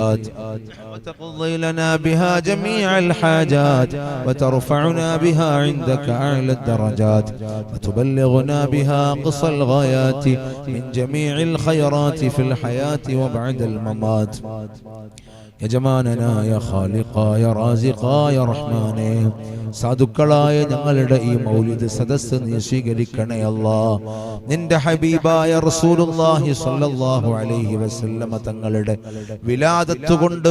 وتقضي لنا بها جميع الحاجات وترفعنا بها عندك أعلى الدرجات وتبلغنا بها قصى الغايات من جميع الخيرات في الحياة وبعد الممات. يا جمالنا يا خالقا يا رازقا يا رحمن സാധുക്കളായ ഞങ്ങളുടെ ഈ മൗലിദ് സദസ് നീ സ്വീകരിക്കണേ അല്ലാ. നിന്റെ ഹബീബായ റസൂലുള്ളാഹി സ്വല്ലല്ലാഹു അലൈഹി വസല്ലമ തങ്ങളുടെ വിലാദത്ത് കൊണ്ട്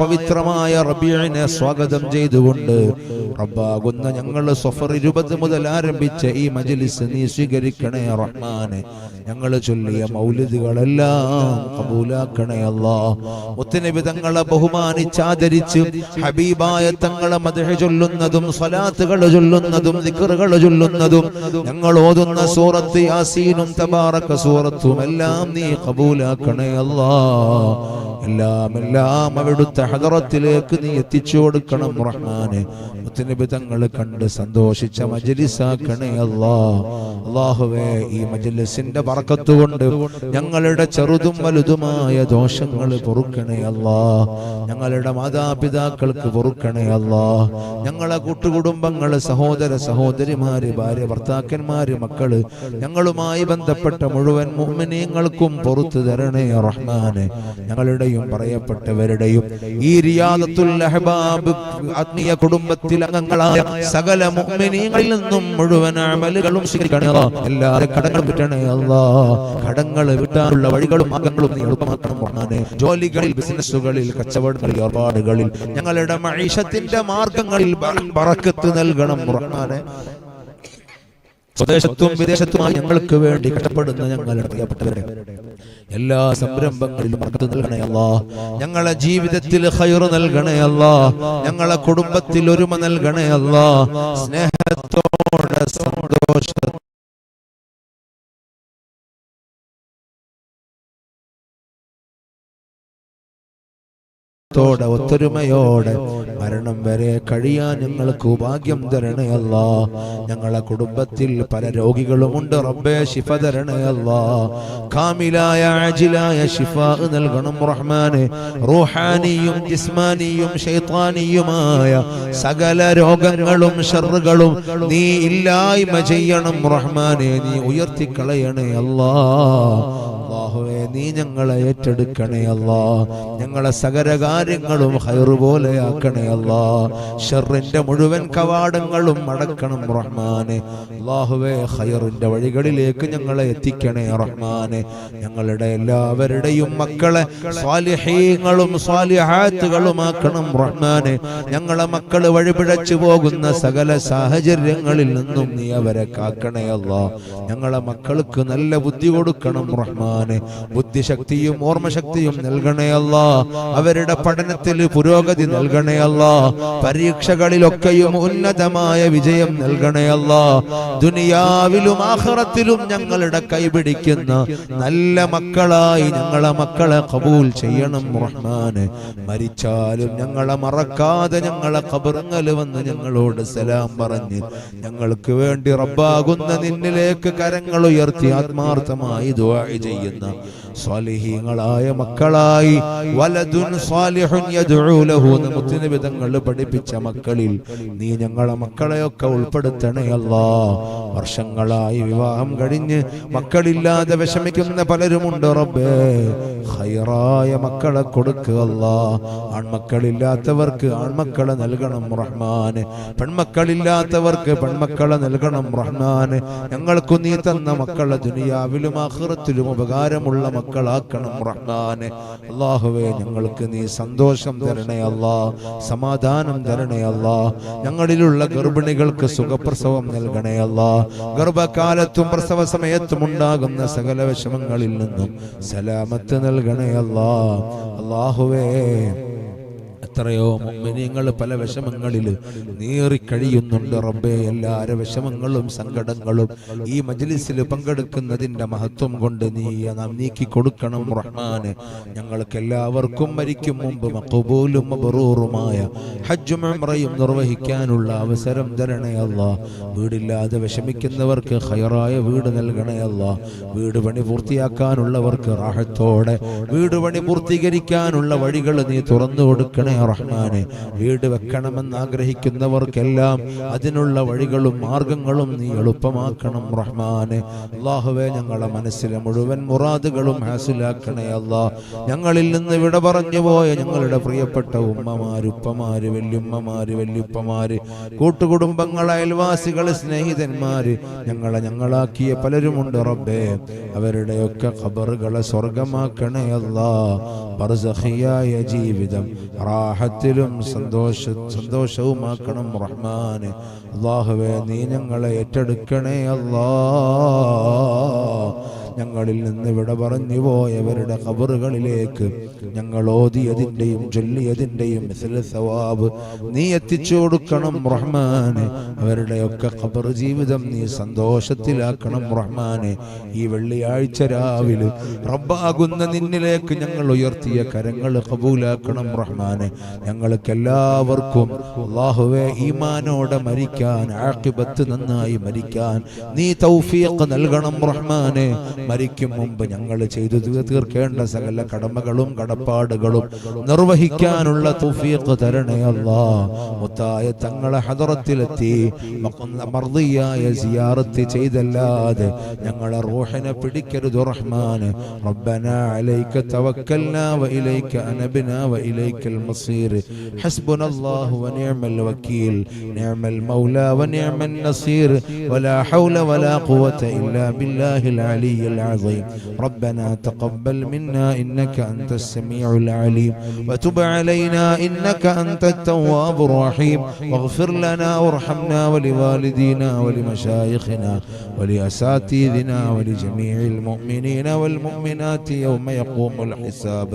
പവിത്രമായ റബീഇനെ സ്വാഗതം ചെയ്തുകൊണ്ട് റബ്ബാകുന്ന ഞങ്ങൾ സഫർ ഇരുപത് മുതൽ ആരംഭിച്ച ഈ മജ്ലിസ് നീ സ്വീകരിക്കണേ റഹ്മാനെ. ഞങ്ങൾ ചൊല്ലിയ മൗലിദുകളെല്ലാം കബൂലാക്കണേ അല്ലാ. ഒത്തിരി വിധങ്ങളെ ബഹുമാനിച്ചാദരിച്ച് ഹബീബായ തങ്ങളെ മദഹ ചൊല്ലുന്നതും സ്വലാത്തുകൾ ചൊല്ലുന്നതും ദിക്റുകൾ ചൊല്ലുന്നതും ഞങ്ങൾ ഓതുന്ന സൂറത്ത് യാസീനും തബാറക്ക സൂറത്തും എല്ലാം നീ കബൂലാക്കണേ അല്ലാ. എല്ലാം എല്ലാം അവിടുത്തെ ഹദറത്തിലേക്ക് നീ എത്തിച്ചു കൊടുക്കണം റഹ്മാനെ. മുത്തനബി തങ്ങൾ കണ്ട് സന്തോഷിച്ച മജലിസാക്കണേ അല്ലാ. അള്ളാഹുവേ ഈ മജലിസിന്റെ പറക്കത്തുകൊണ്ട് ഞങ്ങളുടെ ചെറുതും വലുതുമായ ദോഷങ്ങൾ പൊറുക്കണേ അല്ലാ. ഞങ്ങളുടെ മാതാപിതാക്കൾക്ക് പൊറുക്കണേ അല്ലാ. ഞങ്ങളെ കൂട്ടുകുടുംബങ്ങൾ സഹോദര സഹോദരിമാര് ഭാര്യ ഭർത്താക്കന്മാര് മക്കൾ ഞങ്ങളുമായി ബന്ധപ്പെട്ട മുഴുവൻ മുഅ്മിനീങ്ങൾക്കും പൊറത്തു തരണേ റഹ്മാനെ. ഞങ്ങളുടെയും പറയപ്പെട്ടവരുടെയും ഈ റിയാദത്തുൽ അഹ്ബാബ് ആത്മീയ കുടുംബത്തിൽ അംഗങ്ങളായ സകല മുഅ്മിനീങ്ങളിൽ നിന്നും മുഴുവൻ അമലുകളും സ്വീകരിക്കണേ അല്ലാ. എല്ലാവരും കടങ്ങൾ വിട്ടണേ അല്ലാ കടങ്ങൾ വിട്ടാനുള്ള വഴികളും മാർഗങ്ങളും നീ എളുപ്പമാക്കണം റഹ്മാനെ ജോലികളിൽ ബിസിനസ്സുകളിൽ കച്ചവടങ്ങളിൽ ഏർപ്പാടുകളിൽ ഞങ്ങളുടെ മൈഷത്തിന്റെ മാർഗങ്ങളിൽ പറക്കത്ത് നൽകണം റഹ്മാനെ സ്വദേശത്തും വിദേശത്തുമായി ഞങ്ങൾക്ക് വേണ്ടി കഷ്ടപ്പെടുന്ന ഞങ്ങളുടെ പ്രിയപ്പെട്ടവരെ എല്ലാ സംരംഭങ്ങളിലും ബർക്കത്ത് നൽകണേ അല്ലാ ഞങ്ങളെ ജീവിതത്തിൽ ഖൈർ നൽകണേ അല്ലാ ഞങ്ങളെ കുടുംബത്തിൽ ഒരുമ നൽകണയല്ല സ്നേഹത്തോടെ സന്തോഷ ത്തോടെ ഒത്തൊരുമയോടെ മരണം വരെ കഴിയാൻ ഞങ്ങൾക്ക് ഭാഗ്യം തരണേ അല്ലാ. ഞങ്ങളെ കുടുംബത്തിൽ പല രോഗികളുമുണ്ട് റബ്ബേ ശിഫ തരണേ അല്ലാ. കാമിലായ ആജിലായ ശിഫ നൽകണം റഹ്മാനെ. റൂഹാനിയും ജിസ്മാനിയും ഷെയ്ത്താനിയുമായ സകല രോഗങ്ങളും ഷറുകളും നീ ഇല്ലായ്മ ചെയ്യണം റഹ്മാനെ. നീ ഉയർത്തിക്കളയണേ അല്ലാ. നീ ഞങ്ങളെ ഏറ്റെടുക്കണേ അല്ലാ. ഞങ്ങളെ സകല കാര്യങ്ങളും ഹൈറ് പോലെയാക്കണേ അല്ലാ. ഷെറിന്റെ മുഴുവൻ കവാടങ്ങളും അടക്കണം റഹ്മാനെ. അള്ളാഹുവേ ഹൈറിന്റെ വഴികളിലേക്ക് ഞങ്ങളെ എത്തിക്കണേ റഹ്മാനെ. ഞങ്ങളുടെ എല്ലാവരുടെയും മക്കളെ സ്വാലിഹീങ്ങളും സ്വാലിഹാത്തുകളുമാക്കണം റഹ്മാനെ. ഞങ്ങളെ മക്കൾ വഴിപിഴച്ചു പോകുന്ന സകല സാഹചര്യങ്ങളിൽ നിന്നും നീ അവരെ കാക്കണേ അല്ല. ഞങ്ങളെ മക്കൾക്ക് നല്ല ബുദ്ധി കൊടുക്കണം റഹ്മാനെ. ബുദ്ധിശക്തിയും ഓർമ്മശക്തിയും നൽകണേ അവരുടെ പഠനത്തിൽ പുരോഗതി നൽകണേ പരീക്ഷകളിലൊക്കെയും ഉന്നതമായ വിജയം നൽകണേ ദുനിയാവിലും ആഹ്റത്തിലും ഞങ്ങളുടെ കൈപിടിക്കുന്ന നല്ല മക്കളായി ഞങ്ങളെ മക്കളെ കബൂൽ ചെയ്യണം റഹ്മാന്. മരിച്ചാലും ഞങ്ങളെ മറക്കാതെ ഞങ്ങളെ കബറുങ്ങൽ വന്ന് ഞങ്ങളോട് സലാം പറഞ്ഞ് ഞങ്ങൾക്ക് വേണ്ടി റബ്ബാകുന്ന നിന്നിലേക്ക് കരങ്ങൾ ഉയർത്തി ആത്മാർത്ഥമായി ദുആ ചെയ്യുന്ന സ്വാലിഹീങ്ങളായ മക്കളായി. വലതുൻ സ്വാലിഹുൻ യദ്ഊലഹു എന്ന് മുത്തുനബി പഠിപ്പിച്ച മക്കളിൽ നീ ഞങ്ങളെ മക്കളെയൊക്കെ ഉൾപ്പെടുത്തണേ അല്ലാ. വർഷങ്ങളായി വിവാഹം കഴിഞ്ഞ് മക്കളില്ലാതെ വിഷമിക്കുന്ന പലരുമുണ്ട് റബ്ബേ. ഹൈറായ മക്കളെ കൊടുക്കുക അല്ലാ. ആൺമക്കളില്ലാത്തവർക്ക് ആൺമക്കളെ നൽകണം റഹ്മാന് പെൺമക്കളില്ലാത്തവർക്ക് പെൺമക്കളെ നൽകണം റഹ്മാന് ഞങ്ങൾക്കു നീ തന്ന മക്കളെ ദുനിയാവിലും ആഹ്റത്തിലും ഉപകാരമുള്ള മക്കളാക്കണം റഹ്മാനെ. അള്ളാഹുവേ ഞങ്ങൾക്ക് നീ സന്തോഷം തരണേ അല്ലാ. സമാധാനം തരണേ അല്ലാ. ഞങ്ങളിലുള്ള ഗർഭിണികൾക്ക് സുഖപ്രസവം നൽകണേ അല്ലാ. ഗർഭകാലത്തും പ്രസവ സമയത്തും ഉണ്ടാകുന്ന സകല വിഷമങ്ങളിൽ നിന്നും സലാമത്ത് നൽകണേ അല്ലാ. അള്ളാഹുവേ എത്രയോ മുമ്പിനിങ്ങൾ പല വിഷമങ്ങളിൽ നീറിക്കഴിയുന്നുണ്ട് റബ്ബേ. എല്ലാവരും വിഷമങ്ങളും സങ്കടങ്ങളും ഈ മജ്ലിസിൽ പങ്കെടുക്കുന്നതിന്റെ മഹത്വം കൊണ്ട് നീ നാം നീക്കി കൊടുക്കണം റഹ്മാന്. ഞങ്ങൾക്ക് എല്ലാവർക്കും മരിക്കും മുമ്പ് മഖബൂലും ബറൂറുമായ ഹജ്ജും ഉംറയും നിർവഹിക്കാനുള്ള അവസരം തരണേ അല്ല വീടില്ലാതെ വിഷമിക്കുന്നവർക്ക് ഹയറായ വീട് നൽകണേ അല്ല വീട് പണി പൂർത്തിയാക്കാനുള്ളവർക്ക് റാഹത്തോടെ വീട് പണി പൂർത്തീകരിക്കാനുള്ള വഴികൾ നീ തുറന്നു കൊടുക്കണേ റഹ്മാനെ. വീട് വെക്കണമെന്ന് ആഗ്രഹിക്കുന്നവർക്കെല്ലാം അതിനുള്ള വഴികളും മാർഗങ്ങളും നീ എളുപ്പമാക്കണം റഹ്മാനെ. അള്ളാഹുവെ ഞങ്ങളുടെ മനസ്സിലെ മുഴുവൻ മുറാദുകളും ഹാസിലാക്കണേ അല്ലാ. ഞങ്ങളിൽ നിന്ന് വിട പറഞ്ഞു പോയ ഞങ്ങളുടെ പ്രിയപ്പെട്ട ഉമ്മമാര് ഉപ്പമാര് വല്യുമ്മമാര് വല്യുപ്പമാര് കൂട്ടുകുടുംബങ്ങൾ അയൽവാസികൾ സ്നേഹിതന്മാര് ഞങ്ങളെ ഞങ്ങളാക്കിയ പലരുമുണ്ട് റബ്ബേ. അവരുടെയൊക്കെ ഖബറുകളെ സ്വർഗമാക്കണേ അല്ലാ. ബർസഖിയായ ജീവിതം റാഹത്തിലും സന്തോഷ സന്തോഷവുമാക്കണം റഹ്മാന്. അള്ളാഹുവേ നീ ഞങ്ങളെ ഏറ്റെടുക്കണേ അല്ലാ ഞങ്ങളിൽ നിന്ന് വിട പറഞ്ഞു പോയവരുടെ കബറുകളിലേക്ക് ഞങ്ങൾ ഓതിയതിന്റെയും ചൊല്ലിയതിന്റെയും സവാബ് നീ എത്തിച്ചു കൊടുക്കണം റഹ്മാന്. അവരുടെയൊക്കെ ഖബർ ജീവിതം നീ സന്തോഷത്തിലാക്കണം റഹ്മാനെ. ഈ വെള്ളിയാഴ്ച രാവിലെ റബ്ബാകുന്ന നിന്നിലേക്ക് ഞങ്ങൾ ഉയർത്തിയ കരങ്ങൾ കബൂലാക്കണം റഹ്മാനെ. ഞങ്ങൾക്ക് എല്ലാവർക്കും അള്ളാഹുവെ ഈമാനോടെ മരിക്കാൻ ആക്കിബത്ത് നന്നായി മരിക്കാൻ നീ തൗഫീഖ് നൽകണം റഹ്മാനെ. മരിക്കും മുമ്പ് ഞങ്ങൾ ചെയ്തു തീ- തീർക്കേണ്ട സകല കടമകളും കടപ്പാടുകളും നിർവഹിക്കാനുള്ള തൗഫീഖ് തരണേ അല്ലാ മുത്തായ തങ്ങളെ ഹദറത്തിലെത്തി മക്ക- മർദിയായ സിയാറത്ത് ചെയ്തല്ലാതെ ഞങ്ങളെ റൂഹിനെ പിടിക്കരുത് റഹ്മാൻ ربنا عليك توكلنا وإليك أنبنا وإليك المصير حسبنا الله ونعم الوكيل نعم المولى ونعم النصير ولا حول ولا قوة إلا بالله العلي العظيم. ربنا تقبل منا إنك أنت السميع العليم. وتب علينا إنك أنت التواب الرحيم. واغفر لنا وارحمنا ولوالدينا ولمشايخنا ولأساتذنا ولجميع المؤمنين والمؤمنات يوم يقوم الحساب.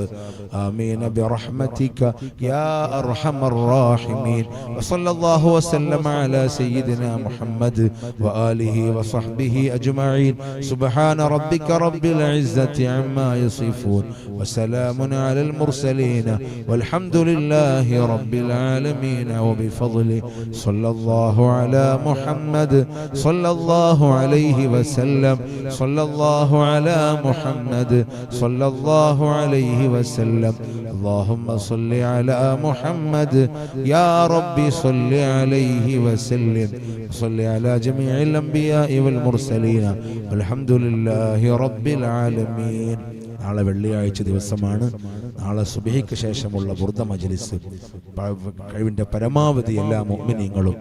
آمين برحمتك يا أرحم الراحمين. وصلى الله وسلم على سيدنا محمد وآله وصحبه أجمعين. سبحان ربك رب العزة عما يصفون وسلام على المرسلين والحمد لله رب العالمين وبفضله صلى الله على محمد صلى الله عليه وسلم صلى الله على محمد صلى الله عليه وسلم اللهم صل على محمد يا ربي صل عليه وسلم صل على جميع الأنبياء والمرسلين. والحمد لله رب العالمين. നാളെ വെള്ളിയാഴ്ച ദിവസമാണ്. നാളെ സുബഹിക്ക് ശേഷമുള്ള ബുർദ മജ്ലിസ്. കഴിവിന്റെ പരമാവധി എല്ലാ മുഅ്മിനീങ്ങളും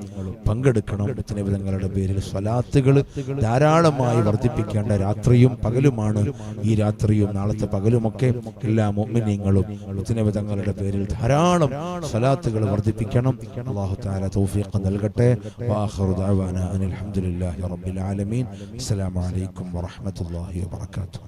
പങ്കെടുക്കണം. തങ്ങളുടെ പേരിൽ സ്വലാത്തുകൾ ധാരാളമായി വർദ്ധിപ്പിക്കേണ്ട രാത്രിയും പകലുമാണ്. ഈ രാത്രിയും നാളത്തെ പകലുമൊക്കെ എല്ലാ മുഅ്മിനീങ്ങളും തങ്ങളുടെ പേരിൽ ധാരാളം സ്വലാത്തുകൾ വർദ്ധിപ്പിക്കണം. അല്ലാഹു തആല തൗഫീഖ് നൽകട്ടെ. ഹംദുലില്ലാഹി റബ്ബിൽ ആലമീൻ. അസ്സലാമു അലൈക്കും വറഹ്മത്തുള്ളാഹി വബറകാതുഹു.